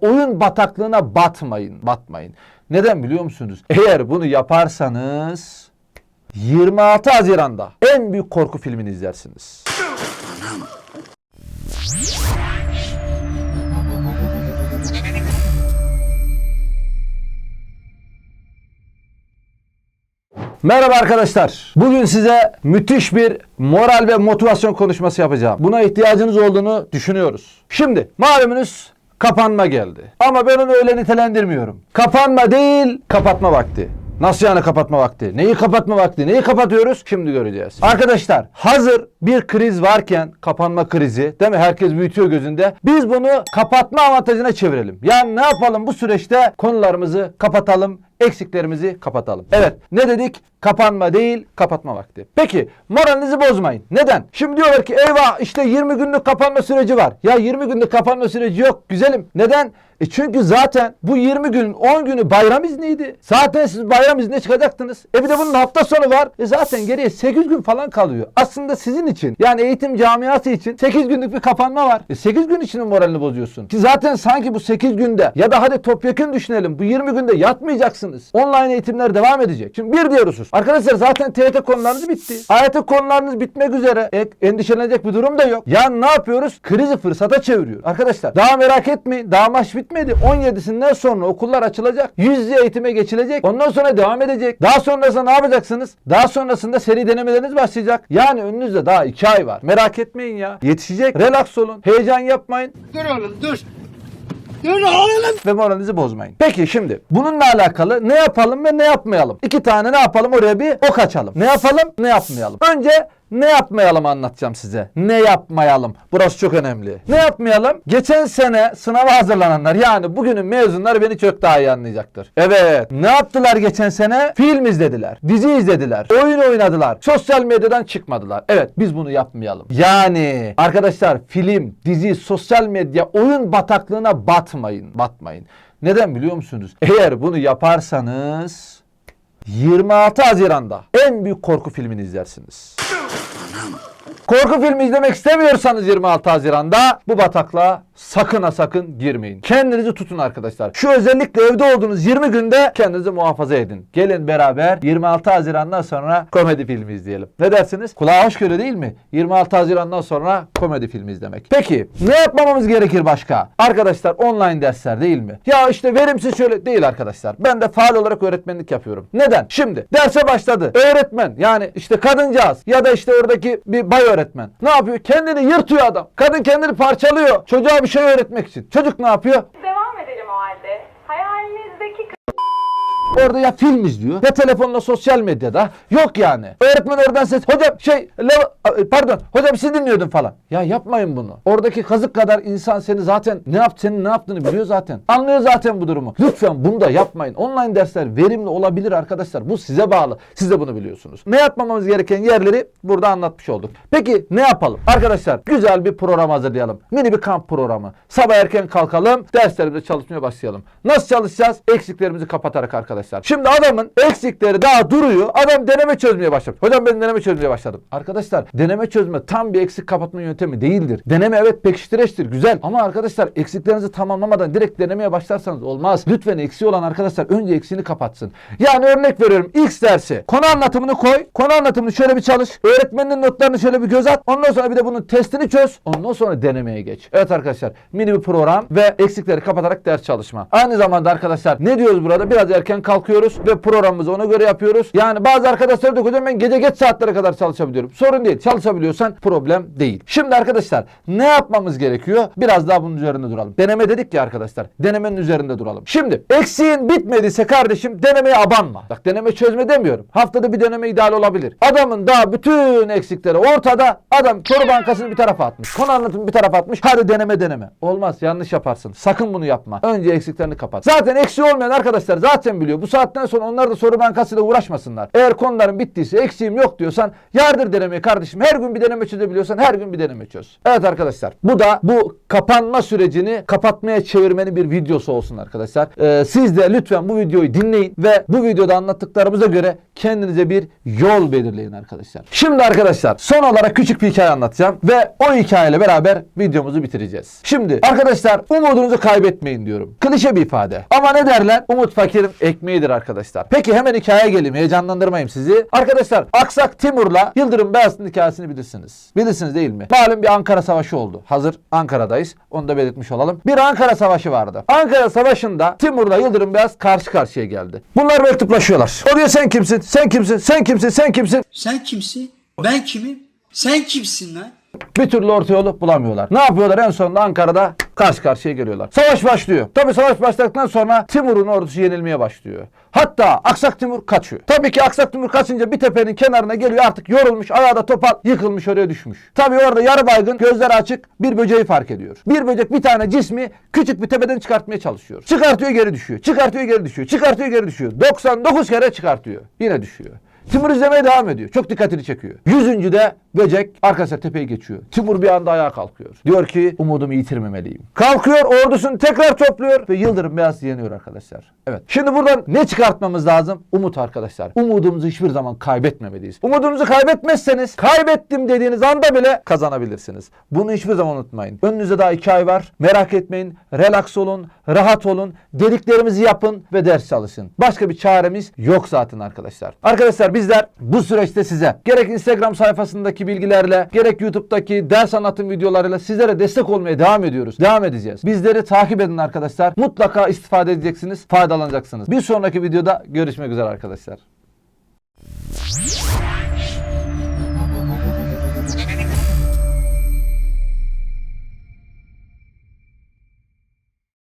Oyun bataklığına batmayın, batmayın. Neden biliyor musunuz? Eğer bunu yaparsanız 26 Haziran'da en büyük korku filmini izlersiniz. Merhaba arkadaşlar. Bugün size müthiş bir moral ve motivasyon konuşması yapacağım. Buna ihtiyacınız olduğunu düşünüyoruz. Şimdi malumunuz kapanma geldi. Ama ben onu öyle nitelendirmiyorum. Kapanma değil, kapatma vakti. Nasıl yani kapatma vakti? Neyi kapatma vakti? Neyi kapatıyoruz? Şimdi göreceğiz. Arkadaşlar hazır bir kriz varken kapanma krizi değil mi? Herkes büyütüyor gözünde. Biz bunu kapatma avantajına çevirelim. Yani ne yapalım bu süreçte konularımızı kapatalım, eksiklerimizi kapatalım. Evet ne dedik? Kapanma değil kapatma vakti. Peki moralinizi bozmayın. Neden? Şimdi diyorlar ki eyvah işte 20 günlük kapanma süreci var. Ya 20 günlük kapanma süreci yok güzelim. Neden? E çünkü zaten bu 20 günün 10 günü bayram izniydi. Zaten siz bayram iznine çıkacaktınız. E bir de bunun hafta sonu var. E zaten geriye 8 gün falan kalıyor. Aslında sizin için yani eğitim camiası için 8 günlük bir kapanma var. E 8 gün için moralini bozuyorsun. Ki zaten sanki bu 8 günde ya da hadi topyekun düşünelim bu 20 günde yatmayacaksınız. Online eğitimler devam edecek. Şimdi bir diyoruz. Arkadaşlar zaten TYT konularınız bitti. AYT konularınız bitmek üzere. E, endişelenecek bir durum da yok. Yani ne yapıyoruz? Krizi fırsata çeviriyor. Arkadaşlar daha merak etmeyin. Daha maç bitmedi. 17'sinden sonra okullar açılacak. Yüz yüze eğitime geçilecek. Ondan sonra devam edecek. Daha sonrasında ne yapacaksınız? Daha sonrasında seri denemeleriniz başlayacak. Yani önünüzde daha 2 ay var. Merak etmeyin ya. Yetişecek. Relax olun. Heyecan yapmayın. Dur oğlum dur. Ve moralinizi bozmayın. Peki şimdi bununla alakalı ne yapalım ve ne yapmayalım? İki tane ne yapalım oraya bir ok açalım. Ne yapalım ne yapmayalım. Önce ne yapmayalım anlatacağım size. Ne yapmayalım. Burası çok önemli. Ne yapmayalım? Geçen sene sınava hazırlananlar yani bugünün mezunları beni çok daha iyi anlayacaktır. Evet. Ne yaptılar geçen sene? Film izlediler. Dizi izlediler. Oyun oynadılar. Sosyal medyadan çıkmadılar. Evet biz bunu yapmayalım. Yani arkadaşlar film, dizi, sosyal medya, oyun bataklığına batmayın. Batmayın. Neden biliyor musunuz? Eğer bunu yaparsanız 26 Haziran'da en büyük korku filmini izlersiniz. down. Korku filmi izlemek istemiyorsanız 26 Haziran'da bu bataklığa sakın ha sakın girmeyin. Kendinizi tutun arkadaşlar. Şu özellikle evde olduğunuz 20 günde kendinizi muhafaza edin. Gelin beraber 26 Haziran'dan sonra komedi filmi izleyelim. Ne dersiniz? Kulağa hoş geliyor değil mi? 26 Haziran'dan sonra komedi filmi izlemek. Peki ne yapmamamız gerekir başka? Arkadaşlar online dersler değil mi? Ya işte verimsiz şöyle değil arkadaşlar. Ben de faal olarak öğretmenlik yapıyorum. Neden? Şimdi derse başladı. Öğretmen yani işte kadıncağız ya da işte oradaki bir bay öğretmen. Ne yapıyor? Kendini yırtıyor adam. Kadın kendini parçalıyor. Çocuğa bir şey öğretmek için. Çocuk ne yapıyor? Devam edelim o halde. Hayalinizdeki Orada ya film izliyor ya telefonla sosyal medyada. Yok yani. Öğretmen oradan ses. Hocam şey pardon hocam sizi dinliyordum falan. Ya yapmayın bunu. Oradaki kazık kadar insan seni zaten ne yaptı senin ne yaptığını biliyor zaten. Anlıyor zaten bu durumu. Lütfen bunu da yapmayın. Online dersler verimli olabilir arkadaşlar. Bu size bağlı. Siz de bunu biliyorsunuz. Ne yapmamamız gereken yerleri burada anlatmış olduk. Peki ne yapalım? Arkadaşlar güzel bir program hazırlayalım. Mini bir kamp programı. Sabah erken kalkalım. Derslerimize çalışmaya başlayalım. Nasıl çalışacağız? Eksiklerimizi kapatarak arkadaşlar. Şimdi adamın eksikleri daha duruyor. Adam deneme çözmeye başladı. Hocam ben deneme çözmeye başladım. Arkadaşlar deneme çözme tam bir eksik kapatma yöntemi değildir. Deneme evet pekiştireçtir güzel. Ama arkadaşlar eksiklerinizi tamamlamadan direkt denemeye başlarsanız olmaz. Lütfen eksiği olan arkadaşlar önce eksiğini kapatsın. Yani örnek veriyorum X dersi. Konu anlatımını koy. Konu anlatımını şöyle bir çalış. Öğretmenin notlarını şöyle bir göz at. Ondan sonra bir de bunun testini çöz. Ondan sonra denemeye geç. Evet arkadaşlar mini bir program ve eksikleri kapatarak ders çalışma. Aynı zamanda arkadaşlar ne diyoruz burada? Biraz erken kalkıyoruz ve programımızı ona göre yapıyoruz. Yani bazı arkadaşlar ki, hocam ben gece geç saatlere kadar çalışabiliyorum. Sorun değil. Çalışabiliyorsan problem değil. Şimdi arkadaşlar ne yapmamız gerekiyor? Biraz daha bunun üzerinde duralım. Deneme dedik ya arkadaşlar. Denemenin üzerinde duralım. Şimdi eksiğin bitmediyse kardeşim denemeye abanma. Bak deneme çözme demiyorum. Haftada bir deneme ideal olabilir. Adamın daha bütün eksikleri ortada. Adam soru bankasını bir tarafa atmış. Konu anlatımı bir tarafa atmış. Hadi deneme deneme. Olmaz yanlış yaparsın. Sakın bunu yapma. Önce eksiklerini kapat. Zaten eksiği olmayan arkadaşlar zaten biliyor. Bitiyor. Bu saatten sonra onlar da soru bankasıyla uğraşmasınlar. Eğer konuların bittiyse eksiğim yok diyorsan yardır denemeyi kardeşim. Her gün bir deneme çözebiliyorsan her gün bir deneme çöz. Evet arkadaşlar bu da bu kapanma sürecini kapatmaya çevirmenin bir videosu olsun arkadaşlar. Ee, siz de lütfen bu videoyu dinleyin ve bu videoda anlattıklarımıza göre kendinize bir yol belirleyin arkadaşlar. Şimdi arkadaşlar son olarak küçük bir hikaye anlatacağım ve o hikayeyle beraber videomuzu bitireceğiz. Şimdi arkadaşlar umudunuzu kaybetmeyin diyorum. Klişe bir ifade. Ama ne derler? Umut fakirin ekmeğidir arkadaşlar. Peki hemen hikayeye geleyim. Heyecanlandırmayayım sizi. Arkadaşlar Aksak Timur'la Yıldırım Beyazıt'ın hikayesini bilirsiniz. Bilirsiniz değil mi? Malum bir Ankara Savaşı oldu. Hazır Ankara'dayız. Onu da belirtmiş olalım. Bir Ankara Savaşı vardı. Ankara Savaşı'nda Timur'la Yıldırım Beyaz karşı karşıya geldi. Bunlar mektuplaşıyorlar. O diyor sen kimsin? Sen kimsin? Sen kimsin? Sen kimsin? Sen kimsin? Ben kimim? Sen kimsin lan? Bir türlü orta yolu bulamıyorlar. Ne yapıyorlar? En sonunda Ankara'da karşı karşıya geliyorlar. Savaş başlıyor. Tabi savaş başladıktan sonra Timur'un ordusu yenilmeye başlıyor. Hatta Aksak Timur kaçıyor. Tabii ki Aksak Timur kaçınca bir tepenin kenarına geliyor artık yorulmuş, ayağı da topal, yıkılmış oraya düşmüş. Tabii orada yarı baygın, gözleri açık bir böceği fark ediyor. Bir böcek bir tane cismi küçük bir tepeden çıkartmaya çalışıyor. Çıkartıyor geri düşüyor. Çıkartıyor geri düşüyor. Çıkartıyor geri düşüyor. 99 kere çıkartıyor. Yine düşüyor. Timur izlemeye devam ediyor. Çok dikkatini çekiyor. Yüzüncüde böcek arkadaşlar tepeyi geçiyor. Timur bir anda ayağa kalkıyor. Diyor ki umudumu yitirmemeliyim. Kalkıyor ordusunu tekrar topluyor ve Yıldırım Beyaz yeniyor arkadaşlar. Evet. Şimdi buradan ne çıkartmamız lazım? Umut arkadaşlar. Umudumuzu hiçbir zaman kaybetmemeliyiz. Umudunuzu kaybetmezseniz kaybettim dediğiniz anda bile kazanabilirsiniz. Bunu hiçbir zaman unutmayın. Önünüzde daha iki ay var. Merak etmeyin. Relax olun. Rahat olun. Dediklerimizi yapın ve ders çalışın. Başka bir çaremiz yok zaten arkadaşlar. Arkadaşlar bizler bu süreçte size gerek Instagram sayfasındaki bilgilerle gerek YouTube'daki ders anlatım videolarıyla sizlere destek olmaya devam ediyoruz. Devam edeceğiz. Bizleri takip edin arkadaşlar. Mutlaka istifade edeceksiniz. Faydalanacaksınız. Bir sonraki videoda görüşmek üzere arkadaşlar.